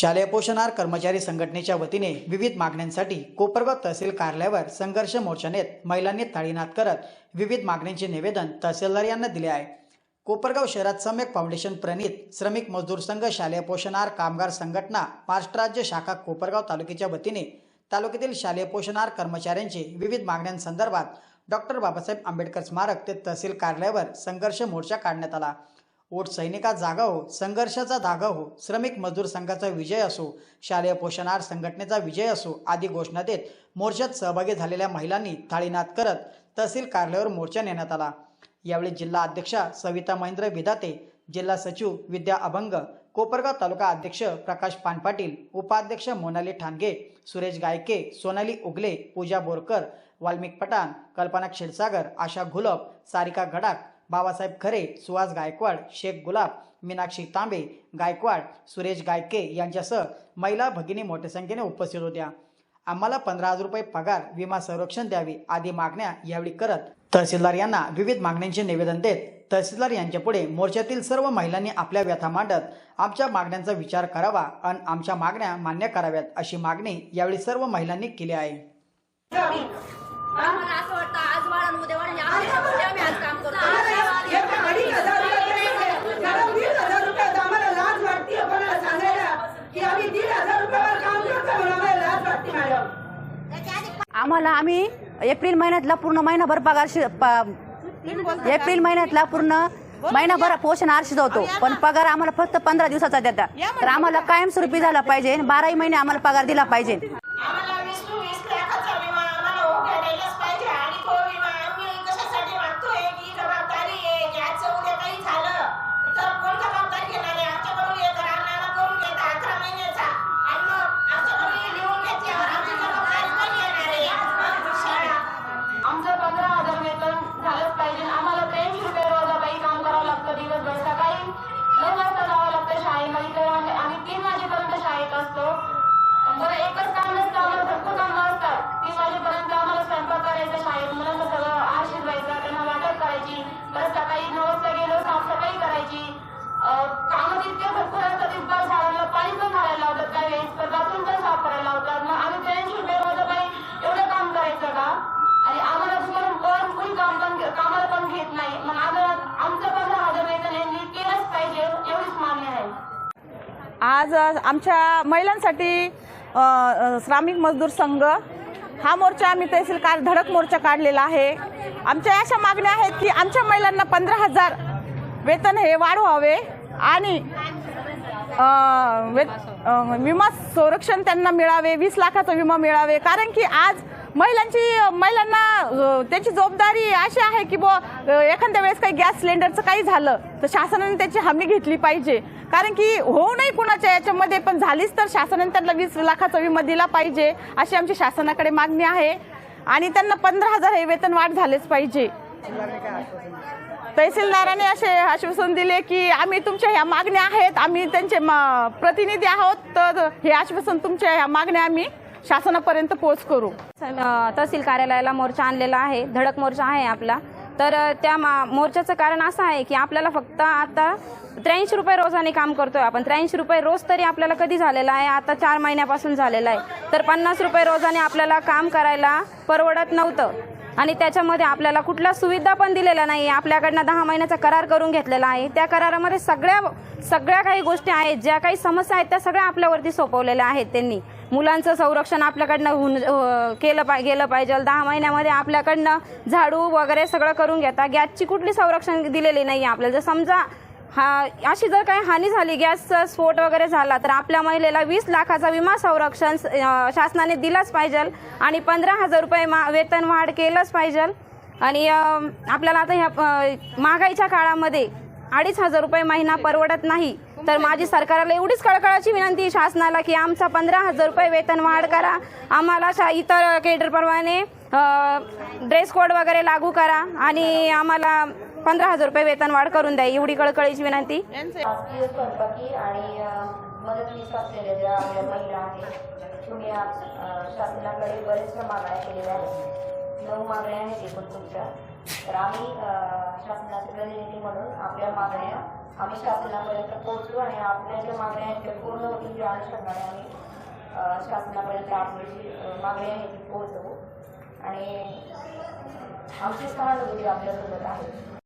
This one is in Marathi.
शालेय पोषणार कर्मचारी संघटनेच्या वतीने विविध मागण्यांसाठी कोपरगाव तहसील कार्यालयावर संघर्ष मोर्चा नेत महिलांनी ताळीनाद करत विविध मागण्यांचे निवेदन तहसीलदार यांना दिले आहे. कोपरगाव शहरात सम्यक फाउंडेशन प्रणित श्रमिक मजदूर संघ शालेय पोषणार कामगार संघटना महाराष्ट्र राज्य शाखा कोपरगाव तालुक्याच्या वतीने तालुक्यातील शालेय पोषणार कर्मचाऱ्यांचे विविध मागण्यांसंदर्भात डॉक्टर बाबासाहेब आंबेडकर स्मारक ते तहसील कार्यालयावर संघर्ष मोर्चा काढण्यात आला. ओट सैनिका जागा हो संघर्षाचा धागा हो श्रमिक मजदूर संघाचा विजय असो शालेय पोषणार संघटनेचा विजय असो आदी घोषणा देत मोर्चात सहभागी झालेल्या महिलांनी थाळीनाद करत तहसील कार्यालयावर मोर्चा नेण्यात आला. यावेळी जिल्हा अध्यक्षा सविता महेंद्र विधाते जिल्हा सचिव विद्या अभंग कोपरगाव तालुका अध्यक्ष प्रकाश पानपाटील उपाध्यक्ष मोनाली ठाणगे सुरेश गायके सोनाली उगले पूजा बोरकर वाल्मिक पठाण कल्पना क्षीरसागर आशा घुलप सारिका गडाक बाबासाहेब खरे सुहास गायकवाड शेख गुलाब मीनाक्षी तांबे गायकवाड सुरेश गायके यांच्यासह महिला भगिनी मोठ्या संख्येने उपस्थित होत्या. आम्हाला पंधरा हजार रुपये पगार विमा संरक्षण द्यावे आदी मागण्या यावेळी करत तहसीलदार यांना विविध मागण्यांचे निवेदन देत तहसीलदार यांच्या पुढे मोर्चातील सर्व महिलांनी आपल्या व्यथा मांडत आमच्या मागण्यांचा विचार करावा आणि आमच्या मागण्या मान्य कराव्यात अशी मागणी यावेळी सर्व महिलांनी केली आहे. आम्हाला असं वाटतं आज वाढ उद्या वाढ आम्ही आज काम करतो एका अडीच हजार रुपये मॅडम दीड हजार रुपयात आम्हाला लाज वाटते कोणाला सांगायला की आम्ही दीड हजार रुपयावर काम करतो म्हणून आम्हाला लाज वाटते मॅडम आम्हाला आम्ही एप्रिल महिन्यातला पूर्ण महिनाभर पगार शि- एप्रिल महिन्यातला पूर्ण महिनाभर पोषण आर शिजवतो. पण पगार आम्हाला फक्त पंधरा दिवसाचा देतात. तर आम्हाला कायमस्वरूपी झाला पाहिजे बाराही महिने आम्हाला पगार दिला पाहिजे आम्हाला वीस टू वीस लाखाचा विमा आम्हाला उभ्या द्यायलाच पाहिजे आणि तो विमा आम्ही कशासाठी मागतोय की जबाबदारी आहे की आजचं उद्या काही झालं तर कोण जबाबदारी घेणार आहे आमच्याकडून एक राहणारा करून घेता अकरा महिन्याचा आणि मग आमच्याकडून हे लिहून घेतल्यावर आमची जबाबदारी कोण घेणार आहे शाळा आमचं पंधरा हजार वेतन झालंच पाहिजे आम्हाला त्र्याऐंशी रुपये रोज बाई काम करावं लागतं दिवसभर सकाळी नऊ वाजता जावं लागतं शाळेमध्ये तर आम्ही आम्ही तीन वाजेपर्यंत शाळेत असतो बरं एकच काम नसतं आम्हाला भरपूर कामं असतात तीन वाजेपर्यंत आम्हाला स्वयंपाक करायचा शाळेत मुलांना सगळं आहार शिजवायचा त्यांना वाटप करायची परत सकाळी नऊ वाजता गेलो साफसफाई करायची अं, कामं तितके भरपूर असतात इतकं झाडाला पाणी पण घालायला लावतात काही वेळेस तर बाथरूम पण साफ करायला लावतात मग आम्ही त्र्याऐंशी रुपये रोज बाई एवढं काम करायचं का आणि आम्हाला दुसरं कोण कोणी काम पण कामाला पण घेत नाही मग आम्हाला आमचं पंधरा हजार वेतन हे नीट केलंच पाहिजे एवढीच मान्य आहे आज आमच्या महिलांसाठी श्रामिक श्रमिक मजदूर संघ हा मोर्चा आम्ही तहसील कार धडक मोर्चा काढलेला आहे. आमच्या अशा मागण्या आहेत की आमच्या महिलांना पंधरा हजार वेतन हे वाढवावे आणि वेत- विमा संरक्षण त्यांना मिळावे वीस लाखाचा विमा मिळावे. कारण की आज महिलांची महिलांना त्याची जबाबदारी अशी आहे की बुवा एखाद्या वेळेस काही गॅस सिलेंडरचं काही झालं तर शासनाने त्याची हमी घेतली पाहिजे. कारण की होऊ नये कुणाच्या याच्यामध्ये पण झालीच तर शासनाने त्यांना वीस लाखाचा विमा दिला पाहिजे अशी आमची शासनाकडे मागणी आहे. आणि त्यांना पंधरा हजार हे वेतन वाढ झालेच पाहिजे. तहसीलदाराने असे आश्वासन दिले की आम्ही तुमच्या ह्या मागण्या आहेत आम्ही त्यांचे मा- प्रतिनिधी आहोत तर हे आश्वासन तुमच्या ह्या मागण्या आम्ही शासनापर्यंत पोहोच करू. तहसील कार्यालयाला मोर्चा आणलेला आहे. धडक मोर्चा आहे आपला. तर त्या मा मोर्चाचं कारण असं आहे की आपल्याला फक्त आता त्र्याऐंशी रुपये रोजाने काम करतोय आपण. त्र्याऐंशी रुपये रोज तरी आपल्याला कधी झालेला आहे? आता चार महिन्यापासून झालेला आहे. तर पन्नास रुपये रोजाने आपल्याला काम करायला परवडत नव्हतं. आणि त्याच्यामध्ये आपल्याला कुठल्या सुविधा पण दिलेल्या नाही आपल्याकडनं दहा महिन्याचा करार करून घेतलेला आहे. त्या करारामध्ये सगळ्या सगळ्या काही गोष्टी आहेत. ज्या काही समस्या आहेत त्या सगळ्या आपल्यावरती सोपवलेल्या आहेत त्यांनी. मुलांचं संरक्षण आपल्याकडनं होऊन केलं पाय गेलं पाहिजे. दहा महिन्यामध्ये आपल्याकडनं झाडू वगैरे सगळं करून घेता. गॅसची कुठली संरक्षण दिलेली नाही आहे आपल्याला. जर समजा हा अशी जर काही हानी झाली गॅसचा स्फोट वगैरे झाला तर आपल्या महिलेला वीस लाखाचा विमा संरक्षण शासनाने दिलाच पाहिजे आणि पंधरा हजार रुपये मा वेतन वाढ केलंच पाहिजे. आणि आपल्याला आता ह्या महागाईच्या काळामध्ये अडीच हजार रुपये महिना परवडत नाही. तर माझी सरकारला एवढीच कळकळाची विनंती शासनाला की आमचा पंधरा हजार रुपये वेतन वाढ करा. आम्हाला शा इतर केडरप्रमाणे ड्रेस कोड वगैरे लागू करा. आणि आम्हाला पंधरा हजार रुपये वेतन वाढ करून द्या एवढी कळकळीची विनंती. शासकीय स्वयंपाकी आणि अ, मदतनीस असलेल्या ज्या आपल्या महिला आहेत तुम्ही आज, अ, शासनाकडे बरेचशा मागण्या केलेल्या आहेत. नऊ मागण्या आहेत एकूण तुमच्या. तर आम्ही अं, शासनाचे प्रतिनिधी म्हणून आपल्या मागण्या आम्ही शासनापर्यंत आणि आपल्या ज्या मागण्या आहेत त्या पूर्ण होतील या अनुषंगाने आम्ही शासनापर्यंत आपली जी अं, मागणी आहे ती पोहोचवू. आणि आमची सहानुभूती आपल्यासोबत आहे